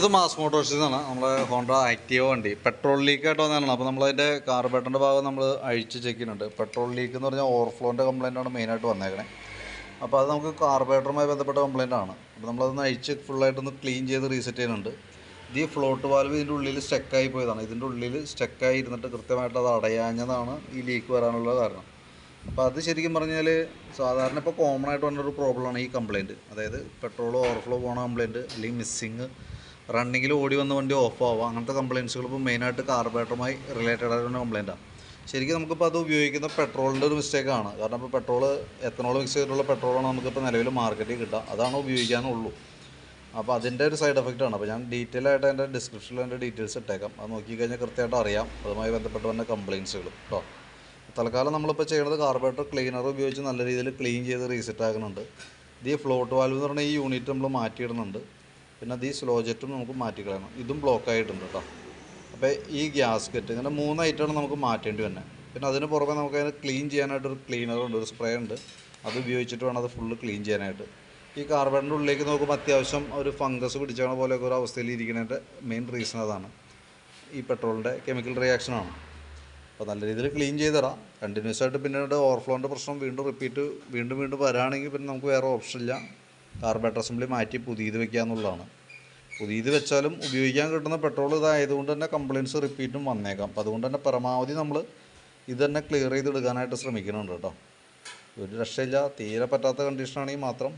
ഇത് മാസ് മോട്ടോഴ്സിൽ നിന്നാണ് നമ്മളെ ഹോണ്ട ആക്റ്റീവ വണ്ടി. പെട്രോൾ ലീക്ക് ആയിട്ട് വന്നതാണ്. അപ്പോൾ നമ്മളതിന്റെ കാർബേറ്ററിന്റെ ഭാഗം നമ്മൾ അഴിച്ച് ചെക്ക് ചെയ്യുന്നുണ്ട്. പെട്രോൾ ലീക്ക് എന്ന് പറഞ്ഞാൽ ഓവർഫ്ലോന്റെ കംപ്ലയിന്റാണ് മെയിനായിട്ട് വന്നേക്കണേ. അപ്പോൾ അത് നമുക്ക് കാർബേറ്ററുമായി ബന്ധപ്പെട്ട കംപ്ലൈന്റ് ആണ്. അപ്പോൾ നമ്മളതൊന്ന് അഴിച്ച് ഫുള്ളായിട്ടൊന്ന് ക്ലീൻ ചെയ്ത് റീസെറ്റ് ചെയ്യുന്നുണ്ട്. ഇത് ഈ ഫ്ലോട്ട് വാൽവ് ഇതിന്റെ ഉള്ളിൽ സ്റ്റെക്കായി പോയതാണ്. ഇതിന്റെ ഉള്ളിൽ സ്റ്റെക്കായി ഇരുന്നിട്ട് കൃത്യമായിട്ട് അത് അടയാഞ്ഞതാണ് ഈ ലീക്ക് വരാനുള്ള കാരണം. അപ്പോൾ അത് ശരിക്കും പറഞ്ഞാൽ സാധാരണ ഇപ്പോൾ കോമൺ ആയിട്ട് വന്നൊരു പ്രോബ്ലമാണ് ഈ കംപ്ലയിന്റ് അതായത് പെട്രോൾ ഓവർഫ്ലോ പോണ കംപ്ലയിന്റ് അല്ലെങ്കിൽ മിസ്സിങ് റണ്ണിങ്ങിൽ ഓടി വന്ന വണ്ടി ഓഫ് ആവുക അങ്ങനത്തെ കംപ്ലയിൻസുകൾ ഇപ്പോൾ മെയിനായിട്ട് കാർബറേറ്ററുമായി റിലേറ്റഡ് ആയിട്ടുള്ള കംപ്ലയിന്റാണ് ശരിക്കും നമുക്കിപ്പോൾ അത് ഉപയോഗിക്കുന്ന പെട്രോളിന്റെ ഒരു മിസ്റ്റേക്കാണ് കാരണം ഇപ്പോൾ പെട്രോൾ എത്തനോൾ മിക്സ് ചെയ്തിട്ടുള്ള പെട്രോളാണ് നമുക്കിപ്പോൾ നിലവിൽ മാർക്കറ്റിൽ കിട്ടുക. അതാണ് ഉപയോഗിക്കാനുള്ളൂ. അപ്പോൾ അതിന്റെ ഒരു സൈഡ് എഫക്റ്റ് ആണ്. അപ്പോൾ ഞാൻ ഡീറ്റെയിൽ ആയിട്ട് എന്റെ ഡിസ്ക്രിപ്ഷനിൽ എന്റെ ഡീറ്റെയിൽസ് ഇട്ടേക്കാം. അത് നോക്കിക്കഴിഞ്ഞാൽ കൃത്യമായിട്ട് അറിയാം. അതുമായി ബന്ധപ്പെട്ട് വന്ന കംപ്ലയിൻസുകൾ കേട്ടോ തൽക്കാലം നമ്മളിപ്പോൾ ചെയ്യുന്നത് കാർബറേറ്റർ ക്ലീനർ ഉപയോഗിച്ച് നല്ല രീതിയിൽ ക്ലീൻ ചെയ്ത് റീസെറ്റ് ആക്കുന്നുണ്ട്. ഇത് ഫ്ലോട്ട് വാൽവ് എന്ന് പറഞ്ഞാൽ ഈ യൂണിറ്റ് നമ്മൾ മാറ്റിയിടുന്നുണ്ട്. പിന്നെ അത് ഈ സ്ലോ ജെറ്റും നമുക്ക് മാറ്റിക്കളയണം ഇതും ബ്ലോക്ക് ആയിട്ടുണ്ട് കേട്ടോ അപ്പോൾ ഈ ഗ്യാസ്കറ്റ് ഇങ്ങനെ മൂന്ന് ഐറ്റമാണ് നമുക്ക് മാറ്റേണ്ടി വന്നെ. പിന്നെ അതിന് പുറമെ നമുക്ക് അതിന് ക്ലീൻ ചെയ്യാനായിട്ടൊരു ക്ലീനർ ഉണ്ട് ഒരു സ്പ്രേ ഉണ്ട്. അത് ഉപയോഗിച്ചിട്ട് വേണം അത് ഫുള്ള് ക്ലീൻ ചെയ്യാനായിട്ട്. ഈ കാർബണിന്റെ ഉള്ളിലേക്ക് നോക്കുമ്പോൾ അത്യാവശ്യം ഒരു ഫംഗസ് പിടിച്ചാണ് പോലെയൊക്കെ ഒരു അവസ്ഥയിൽ ഇരിക്കുന്നതിന്റെ മെയിൻ റീസൺ അതാണ്. ഈ പെട്രോളിന്റെ കെമിക്കൽ റിയാക്ഷനാണ് അപ്പോൾ നല്ല രീതിയിൽ ക്ലീൻ ചെയ്തിടാം കണ്ടിന്യൂസ് ആയിട്ട് പിന്നീട് ഓവർഫ്ലോന്റെ പ്രശ്നം വീണ്ടും റിപ്പീറ്റ് വീണ്ടും വീണ്ടും വരാണെങ്കിൽ പിന്നെ നമുക്ക് വേറെ ഓപ്ഷൻ ഇല്ല. കാർബറേറ്റർ അസംബ്ലി മാറ്റി പുതിയത് വെക്കുക എന്നുള്ളതാണ്. പുതിയത് വെച്ചാലും ഉപയോഗിക്കാൻ കിട്ടുന്ന പെട്രോൾ ഇതായതുകൊണ്ട് തന്നെ കംപ്ലയിൻസ് റിപ്പീറ്റും വന്നേക്കാം. അപ്പോൾ അതുകൊണ്ട് തന്നെ പരമാവധി നമ്മൾ ഇത് തന്നെ ക്ലിയർ ചെയ്തെടുക്കാനായിട്ട് ശ്രമിക്കുന്നുണ്ട് കേട്ടോ. ഒരു രക്ഷയില്ല തീരെ പറ്റാത്ത കണ്ടീഷനാണെങ്കിൽ മാത്രം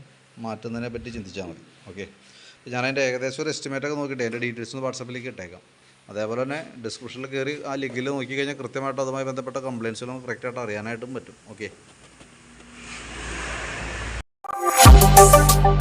മാറ്റുന്നതിനെ പറ്റി ചിന്തിച്ചാൽ മതി. ഓക്കെ ഞാൻ അതിന്റെ ഏകദേശം ഒരു എസ്റ്റിമേറ്റ് ഒക്കെ നോക്കിയിട്ട് എന്റെ ഡീറ്റെയിൽസ് ഒന്ന് വാട്സപ്പിലേക്ക് ഇട്ടേക്കാം. അതേപോലെ തന്നെ ഡിസ്ക്രിപ്ഷനിൽ കയറി ആ ലിങ്കിൽ നോക്കിക്കഴിഞ്ഞാൽ കൃത്യമായിട്ട് അതുമായി ബന്ധപ്പെട്ട കംപ്ലയിൻസുകളും കറക്റ്റായിട്ട് അറിയാനായിട്ടും പറ്റും. Okay you.